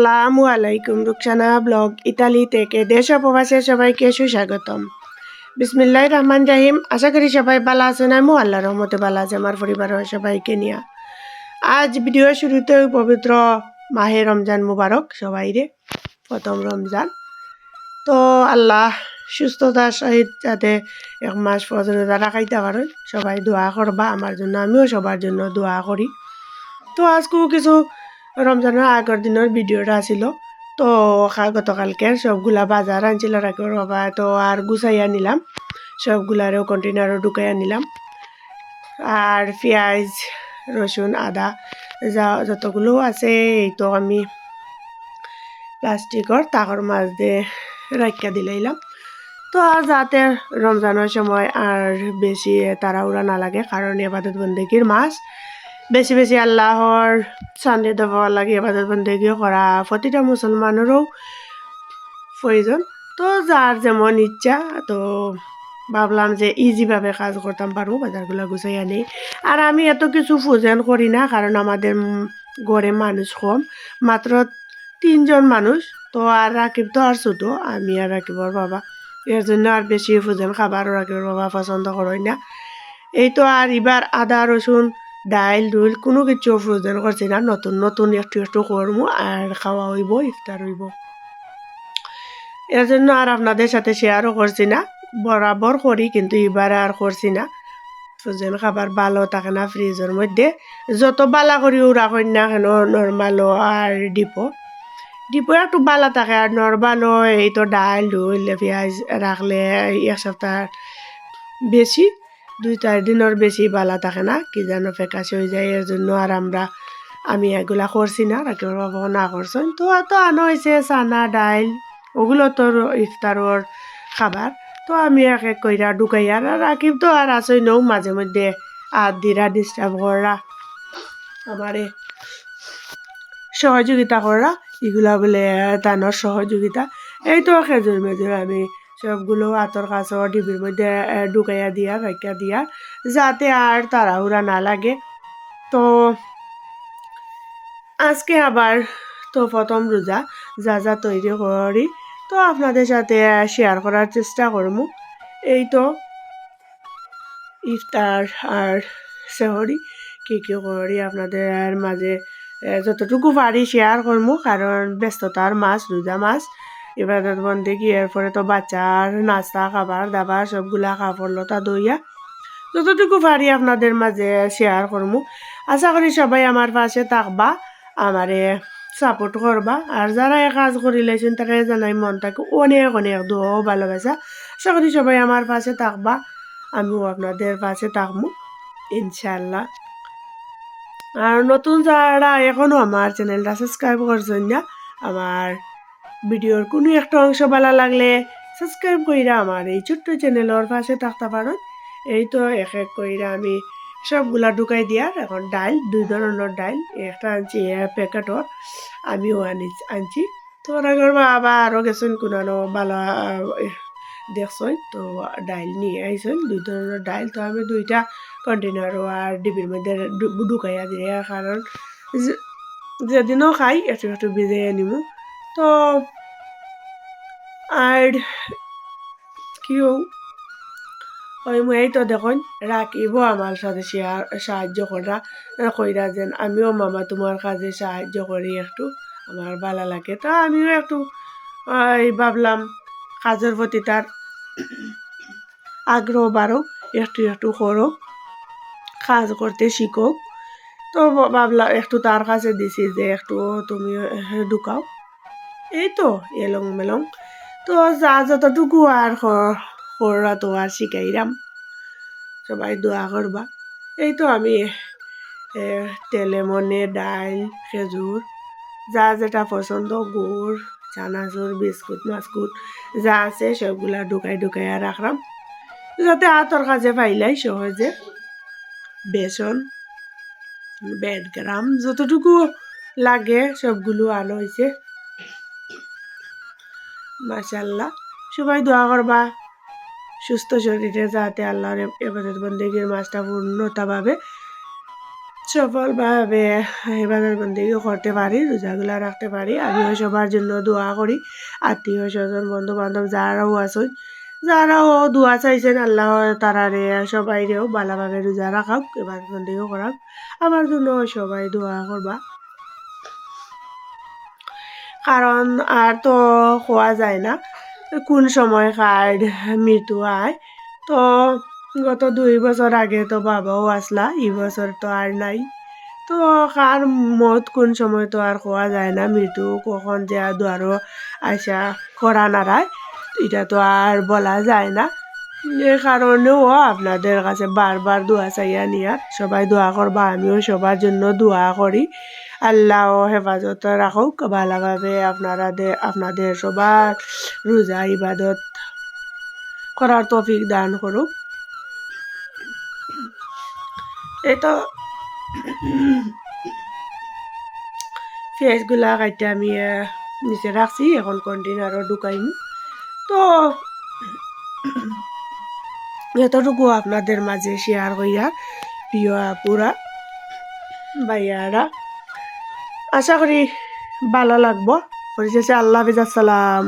আসসালামু আলাইকুম, Rukhsana blog Italy থেকে দেশ প্রবাসে সবাইকে সুস্বাগতম। বিসমিল্লাহ রহমান জাহিম আশা করি সবাই ভালো আছেন আমি আল্লাহ রহমতে ভালো আছে, আমার পরিবারের সবাইকে নিয়ে। আজ ভিডিও শুরুতে পবিত্র মাহে রমজান মুবারক সবাইরে প্রথম রমজান। তো আল্লাহ সুস্থতার সহিত যাতে এক মাস পর্যন্ত তারা খাইতে পারেন, সবাই দোয়া করবা, আমার জন্য আমিও সবার জন্য দোয়া করি। তো আজকেও কিছু রমজানের আগের দিনের ভিডিওটা ছিল তো গতকালকে সবগুলা বাজার আনছিল রাখিবার বাবা তো আর গুছাইয়া নিলাম সবগুলারও কন্টেনারও ঢুকাইয়া নিলাম আর পেঁয়াজ রসুন আদা, যা, যতগুলো আছে এই তো আমি প্লাস্টিকর তাকর মাছ দিয়ে রাখিয়া দিলাইলাম তো আর যাতে রমজানের সময় আর বেশি তাড়াহুড়া না লাগে কারণ এবাদত বন্দেগীর মাস বেশি বেশি আল্লাহর সান্ডে দেব লাগে এবাদত বন্দেগী করা, প্রতিটা মুসলমানেরও প্রয়োজন। তো যার যেমন ইচ্ছা, তো ভাবলাম যে ইজিভাবে কাজ করতাম, পারব, বাজারগুলো গুছাই আনি। আর আমি এত কিছু ফুজেন করি না, কারণ আমাদের ঘরে মানুষ কম, মাত্র তিনজন মানুষ, তো আর রাকিব তো আর ছোটো, আমি আর রাকিবর বাবা। এর জন্য আর বেশি ফুজেন খাবারও রাকিবর বাবা পছন্দ করই না। এই তো আর এবার আদা, রসুন ডাইল ডুইল কোনো কিছু ফ্রোজেন করছি না। নতুন নতুন একটু একটু করব আর খাওয়া হইব, ইফতার হইব। এর জন্য আর আপনাদের সাথে শেয়ারও করছি না। বরাবর করি, কিন্তু এবার আর করছি না। ফ্রোজেন খাবার ভালো থাকে না ফ্রিজের মধ্যে। যত বালা করি ওরা না কেন নর্মালও আর ডিপো। ডিপো একটু বালা থাকে আর নর্মালও এই তো ডাল ডুইল পেঁয়াজ রাখলে এক সপ্তাহ বেশি। দুই চার দিনের বেশি বালা থাকে না কি যেন ফেকাশে হয়ে যায় এর জন্য আর আমরা, আমি এগুলা করছি না রাকিব বাবা না করছেন তো তো আনো হয়েছে চানা ডাইল ওগুলো তো ইফতারর খাবার তো আমি এক এক কইরা ঢুকাইয়া আর রাকিব তো আর আসই নৌ মাঝে মধ্যে আর দিরা ডিস্টার্ব করা আমারে সহযোগিতা করা এগুলা বলে তানোর সহযোগিতা। এই তো খেজুর মেজুর আমি সবগুলো আতর কাছর ডিবির মধ্যে ঢুকাইয়া দিয়া রাখিয়া দিয়া, যাতে আর তাড়াহুড়া না লাগে। তো আজকে আবার তো প্রথম রোজা, যা যা তৈরি করি, তো আপনাদের সাথে শেয়ার করার চেষ্টা করব। এই তো ইফতার আর সেহরি, কী কী করি আপনাদের মাঝে যতটুকু পারি শেয়ার করব, কারণ ব্যস্ততার মাছ রোজা মাস ইবাদত বন্দে কি এরপরে তো বাচ্চার নাস্তা, খাবার, দাবার সবগুলা কাপড় লতা দইয়া। যতটুকু পারি আপনাদের মাঝে শেয়ার করব আশা করি সবাই আমার পাশে থাকবা, আমারে সাপোর্ট করবা। আর যারা কাজ করি লাইছেন তাকে জানাই মন থাকে অনেক অনেক দোয়াও ভালোবাসা। আশা করি সবাই আমার পাশে থাকবা, আমিও আপনাদের পাশে থাকব ইনশাল্লাহ আর নতুন যারা এখনও আমার চ্যানেলটা সাবস্ক্রাইব করছেন না, আমার ভিডিওর কোনো একটা অংশ ভালো লাগলে সাবস্ক্রাইব কইরা আমার এই ছোট্ট চ্যানেলের পাশে থাকতে পারেন এই তো এক এক কইরা আমি সবগুলা ঢুকাই দিয়ার এখন ডাইল, দুই ধরনের ডাইল, একটা আনছি প্যাকেটর আমিও আনি আনছি। তো করবা আবার আরও গেছেন কোনো ভালো দেখছেন, তো ডাইল নিয়ে আইসেন দুই ধরনের ডাইল। তো আমি দুইটা কন্টেনারও আর ডিবির মধ্যে ঢুকাইয়া দিয়ে, কারণ যেদিনও খাই একটু একটু ভিজে আনিমু তো আর কিও ওই এই তো দেখুন রাখিব আমার সাথে সাহায্য করা কইরা যেন আমিও মামা তোমার কাজে সাহায্য করি একটু, আমার ভালো লাগে। তো আমিও একটু, ওই ভাবলাম কাজের প্রতি তার আগ্রহ বাড়ুক, একটু একটু করুক, কাজ করতে শিখুক। তো ভাবলাম একটু তার কাছে দিছি যে একটু তুমি ঢুকাও। এই তো এলং মেলং। তো যা যতটুকু আর ক- করা তো আর শিখাইরাম সবাই দোয়া করবা এই আমি এ, তেলে মনে ডাল খেজুর যা যেটা পছন্দ গুড় চানাচুর বিস্কুট মাস্কুট যা আছে সবগুলা ঢুকাই ঢুকাইয়া রাখলাম যাতে হাতর কাজে পাইলাই সহজে। বেসন বেডগ্রাম যতটুকু লাগে সবগুলো আলো হয়েছে মাশাল্লাহ সবাই দোয়া করবা। সুস্থ শরীরে যাতে আল্লাহর এবাদত বন্দেগীর মাছটা পূর্ণতা পাবে সফলভাবে ইবাদত বন্দিও করতে পারি, রোজাগুলা রাখতে পারি। আমিও সবার জন্য দোয়া করি। আত্মীয় স্বজন বন্ধু বান্ধব যারাও আছেন, যারাও দোয়া চাইছেন, আল্লাহ তারারে সবাইরেও ভালোভাবে রোজা রাখাক ইবাদত বন্দিও করাক। আমার জন্য সবাই দোয়া করবা। কারণ আর তো খোয়া যায় না। কোন সময় কার্ড মৃত্যু আয় তো গত দুই বছর আগে তো বাবাও আসলা এই বছর তো আর নাই। তো কার মত কোন সময় তো আর খোয়া যায় না, মৃত্যু কখন যে দুয়ারও আসা করা নাড়ায় এটা তো আর বলা যায় না। এ কারণেও আপনাদের কাছে বারবার দোয়া চাইয়া নিয়া সবাই দোয়া করবা, আমিও সবার জন্য দোয়া করি। আল্লাহ হেফাজত রাখুক ভালোভাবে আপনারা দে- আপনাদের সবার রোজা ইবাদত করার তৌফিক দান করুক এই তো পেঁয়াজগুলা কাটতে আমি নিচে রাখছি এখন কন্টেনারও ঢুকাইম। তো এতটুকু আপনাদের মাঝে শেয়ার হইয়া প্রিয় আপুরা, ভাইয়ারা, আশা করি ভালো লাগবো। পরিশেষে আল্লাহ হাফিজ, আসসালাম